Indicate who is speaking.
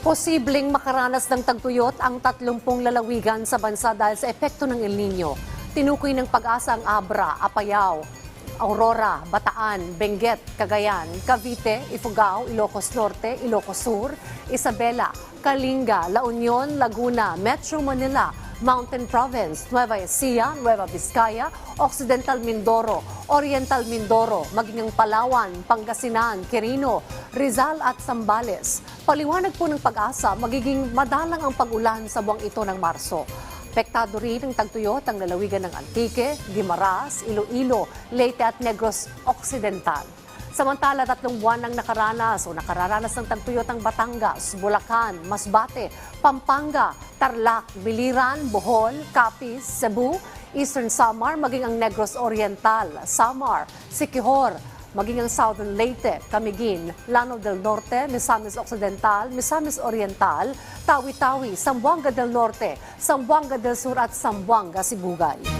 Speaker 1: Posibleng makaranas ng tagtuyot ang 30 lalawigan sa bansa dahil sa epekto ng El Nino. Tinukoy ng pag-asa ang Abra, Apayao, Aurora, Bataan, Benguet, Cagayan, Cavite, Ifugao, Ilocos Norte, Ilocos Sur, Isabela, Kalinga, La Union, Laguna, Metro Manila, Mountain Province, Nueva Ecija, Nueva Vizcaya, Occidental Mindoro, Oriental Mindoro, maging ang Palawan, Pangasinan, Quirino, Rizal at Zambales. Paliwanag po ng pag-asa, magiging madalang ang pag-ulan sa buwang ito ng Marso. Pektado rin ng tagtuyot ang lalawigan ng Antique, Guimaras, Iloilo, Leyte at Negros Occidental. Samantala, tatlong buwan nang nakaranas o nakararanas ng tagtuyot ang Batangas, Bulacan, Masbate, Pampanga, Tarlac, Biliran, Bohol, Capiz, Cebu, Eastern Samar, maging ang Negros Oriental, Samar, Siquijor, maging ang Southern Leyte, Camiguin, Lanao del Norte, Misamis Occidental, Misamis Oriental, Tawi-Tawi, Sambuanga del Norte, Sambuanga del Sur at Sambuanga, Sibugay.